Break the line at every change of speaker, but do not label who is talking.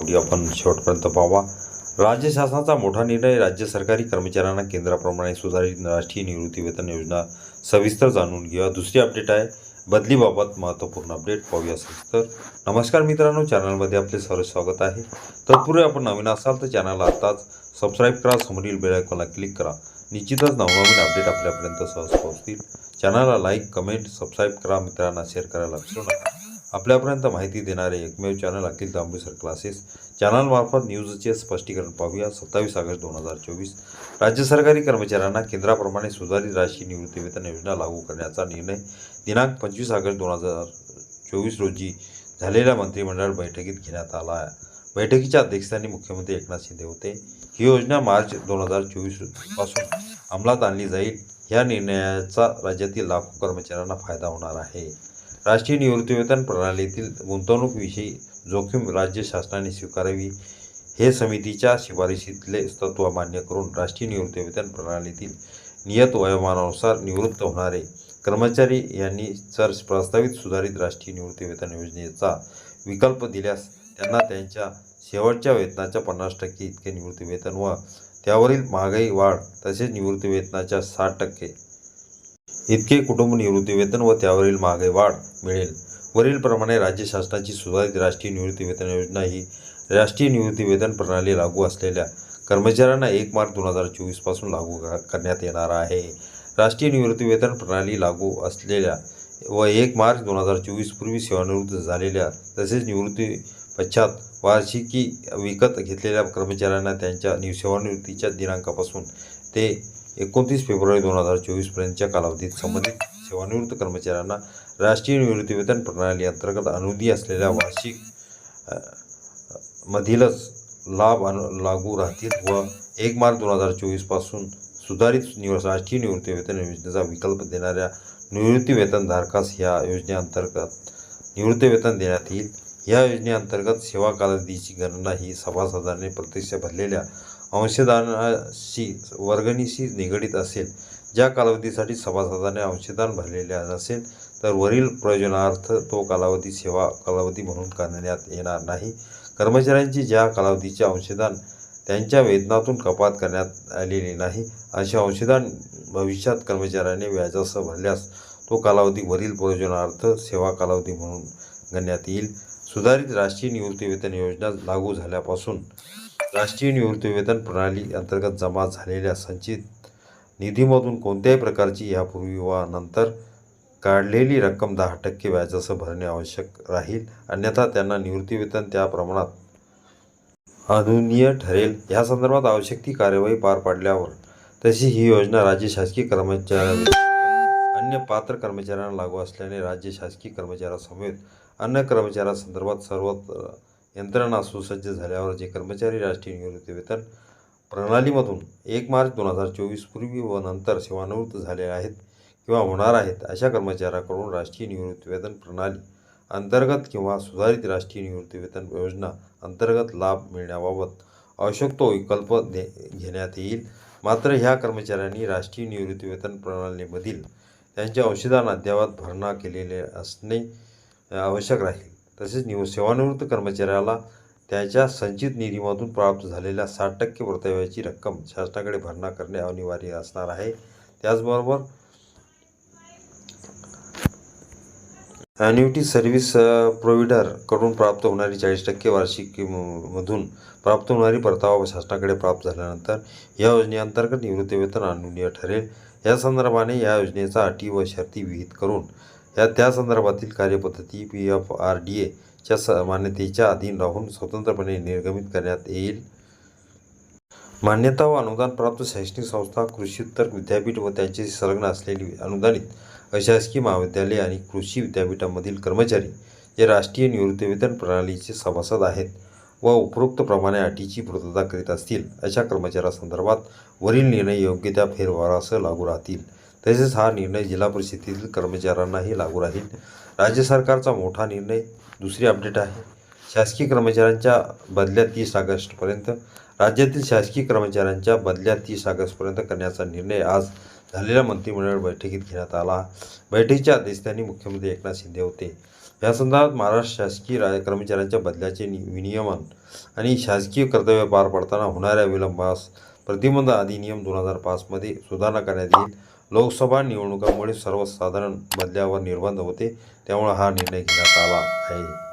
Video आपण शेवटपर्यंत पाहावा. राज्य शासनाचा मोठा निर्णय राज्य सरकारी कर्मचाऱ्यांना केंद्राप्रमाणे सुधारित राष्ट्रीय निवृत्ती वेतन योजना सविस्तर जाणून घ्या दुसरी अपडेट आहे. बदलीबाबत महत्त्वपूर्ण अपडेट पाहूया सविस्तर. नमस्कार मित्रांनो चॅनलमध्ये आपले सर्व स्वागत आहे. तत्पूर्वी आपण नवीन असाल तर चॅनलला आताच सबस्क्राईब करा समोरील बेलायकॉनला क्लिक करा. निश्चितच नवनवीन अपडेट आपल्यापर्यंत सहज पोहोचतील. चॅनलला लाईक कमेंट सबस्क्राईब करा. मित्रांना शेअर करायला विसरू नका. आपल्यापर्यंत माहिती देणारे एकमेव चॅनल अखिल तांबेसर क्लासेस चॅनलमार्फत न्यूजचे स्पष्टीकरण पाहूया. सत्तावीस ऑगस्ट दोन हजार चोवीस. राज्य सरकारी कर्मचाऱ्यांना केंद्राप्रमाणे सुधारित राष्ट्रीय निवृत्तीवेतन योजना लागू करण्याचा निर्णय दिनांक पंचवीस ऑगस्ट दोन हजार चोवीस रोजी झालेल्या मंत्रिमंडळ बैठकीत घेण्यात आला. आहे बैठकीच्या अध्यक्षस्थानी मुख्यमंत्री एकनाथ शिंदे होते. ही योजना मार्च दोन हजार चोवीसपासून अंमलात आणली जाईल. या निर्णयाचा राज्यातील लाखो कर्मचाऱ्यांना फायदा होणार आहे. राष्ट्रीय निवृत्तीवेतन प्रणालीतील गुंतवणूकविषयी जोखीम राज्य शासनाने स्वीकारावी. हे समितीच्या शिफारशीतले तत्व मान्य करून राष्ट्रीय निवृत्तीवेतन प्रणालीतील नियत वयोमानानुसार निवृत्त होणारे कर्मचारी यांनी जर प्रस्तावित सुधारित राष्ट्रीय निवृत्तीवेतन योजनेचा विकल्प दिल्यास त्यांना त्यांच्या शेवटच्या वेतनाच्या पन्नास टक्के इतके निवृत्तीवेतन व त्यावरील महागाई वाढ तसेच निवृत्तीवेतनाच्या साठ टक्के इतके कुटुंब निवृत्तीवेतन व त्यावरील महागाई वाढ मिळेल. वरीलप्रमाणे राज्य शासनाची सुधारित राष्ट्रीय निवृत्तीवेतन योजना ही राष्ट्रीय निवृत्तीवेतन प्रणाली लागू असलेल्या कर्मचाऱ्यांना एक मार्च दोन हजार चोवीसपासून लागू करण्यात येणार आहे. राष्ट्रीय निवृत्तीवेतन प्रणाली लागू असलेल्या व एक मार्च दोन हजार चोवीसपूर्वी सेवानिवृत्त झालेल्या तसेच निवृत्ती पश्चात वार्षिकी विकत घेतलेल्या कर्मचाऱ्यांना त्यांच्या नि सेवानिवृत्तीच्या दिनांकापासून ते एकोणतीस फेब्रुवारी दोन हजार चोवीसपर्यंतच्या कालावधीत संबंधित सेवानिवृत्त कर्मचाऱ्यांना राष्ट्रीय निवृत्तीवेतन प्रणाली अंतर्गत अनुदी असलेल्या वार्षिक मधीलच लाभ अनु लागू राहतील व एक मार्च दोन हजार चोवीसपासून सुधारित निव राष्ट्रीय निवृत्तीवेतन योजनेचा विकल्प देणाऱ्या निवृत्तीवेतनधारकास या योजनेअंतर्गत निवृत्तीवेतन देण्यात येईल. या योजनेअंतर्गत सेवा कालावधीची गणना ही सभासदांनी प्रत्यक्ष भरलेल्या अंशदानाशी वर्गणीशी निगडीत असेल. ज्या कालावधीसाठी सभासदाने अंशदान भरलेले नसेल तर वरील प्रयोजनार्थ तो कालावधी सेवा कालावधी म्हणून करण्यात येणार नाही. कर्मचाऱ्यांची ज्या कालावधीचे अंशदान त्यांच्या वेतनातून कपात करण्यात आलेली नाही असे अंशदान भविष्यात कर्मचाऱ्याने व्याजासह भरल्यास तो कालावधी वरील प्रयोजनार्थ सेवा कालावधी म्हणून गणण्यात येईल. सुधारित राष्ट्रीय निवृत्तीवेतन योजना लागू झाल्यापासून राष्ट्रीय निवृत्तीवेतन प्रणाली अंतर्गत जमा झालेल्या संचित निधीमधून कोणत्याही प्रकारची यापूर्वी वा नंतर काढलेली रक्कम दहा टक्के व्याजासह भरणे आवश्यक राहील. अन्यथा त्यांना निवृत्तीवेतन त्या प्रमाणात अनुनीय ठरेल. या संदर्भात आवश्यक ती कार्यवाही पार पाडल्यावर तशी ही योजना राज्य शासकीय कर्मचाऱ्या अन्य पात्र कर्मचाऱ्यांना लागू असल्याने राज्य शासकीय कर्मचाऱ्यासमवेत अन्य कर्मचाऱ्यांसंदर्भात सर्व यंत्रणा सुसज्ज झाल्यावर जे कर्मचारी राष्ट्रीय निवृत्तीवेतन प्रणालीमधून एक मार्च दोन हजार चोवीस पूर्वी व नंतर सेवानिवृत्त झाले आहेत किंवा होणार आहेत अशा कर्मचाऱ्याकडून राष्ट्रीय निवृत्तीवेतन प्रणाली अंतर्गत किंवा सुधारित राष्ट्रीय निवृत्तीवेतन योजना अंतर्गत लाभ मिळण्याबाबत आवश्यक तो विकल्प दे घेण्यात येईल. मात्र ह्या कर्मचाऱ्यांनी राष्ट्रीय निवृत्तीवेतन प्रणालीमधील त्यांचे अंशदान अद्ययावत भरणा केलेले असणे आवश्यक राहील. तसेच निव सेवानिवृत्त कर्मचाऱ्याला त्याच्या संचित निधीमधून प्राप्त झालेल्या साठ टक्के परताव्याची रक्कम शासनाकडे भरणा करणे अनिवार्य असणार आहे. त्याचबरोबर ॲन्युटी सर्व्हिस प्रोव्हिडरकडून प्राप्त होणारी चाळीस टक्के वार्षिक मधून प्राप्त होणारी परतावा शासनाकडे प्राप्त झाल्यानंतर या योजनेअंतर्गत निवृत्तीवेतन अनुज्ञेय ठरेल. या संदर्भाने या योजनेचा अटी व शर्ती विहित करून या त्या संदर्भातील कार्यपद्धती पी एफ आर डी एच्या स मान्यतेच्या अधीन राहून स्वतंत्रपणे निर्गमित करण्यात येईल. मान्यता व अनुदान प्राप्त शैक्षणिक संस्था कृषीउत्तर विद्यापीठ व त्यांचे संलग्न असलेली अनुदानित अशासकीय महाविद्यालये आणि कृषी विद्यापीठामधील कर्मचारी जे राष्ट्रीय निवृत्तीवेतन प्रणालीचे सभासद आहेत व उपरोक्तप्रमाणे अटीची पूर्तता करीत असतील अशा कर्मचाऱ्यासंदर्भात वरील निर्णय योग्य त्या फेरवारासह लागू राहतील. तसेच हा निर्णय जिल्हा परिषदेतील कर्मचाऱ्यांनाही लागू राहील. राज्य सरकारचा मोठा निर्णय दुसरी अपडेट आहे. शासकीय कर्मचाऱ्यांच्या बदल्या तीस ऑगस्टपर्यंत राज्यातील शासकीय कर्मचाऱ्यांच्या बदल्या तीस ऑगस्टपर्यंत करण्याचा निर्णय आज झालेल्या मंत्रिमंडळ बैठकीत घेण्यात आला. बैठकीच्या अध्यक्षस्थानी मुख्यमंत्री एकनाथ शिंदे होते. या संदर्भात महाराष्ट्र शासकीय राज कर्मचाऱ्यांच्या बदल्याचे नि विनियमन आणि शासकीय कर्तव्य पार पाडताना होणाऱ्या विलंबास प्रतिबंध अधिनियम दोन हजार पाचमध्ये सुधारणा करण्यात येईल. लोकसभा निवडणुकांमुळे सर्वसाधारण बदल्यावर निर्बंध होते त्यामुळे हा निर्णय घेण्यात आला आहे.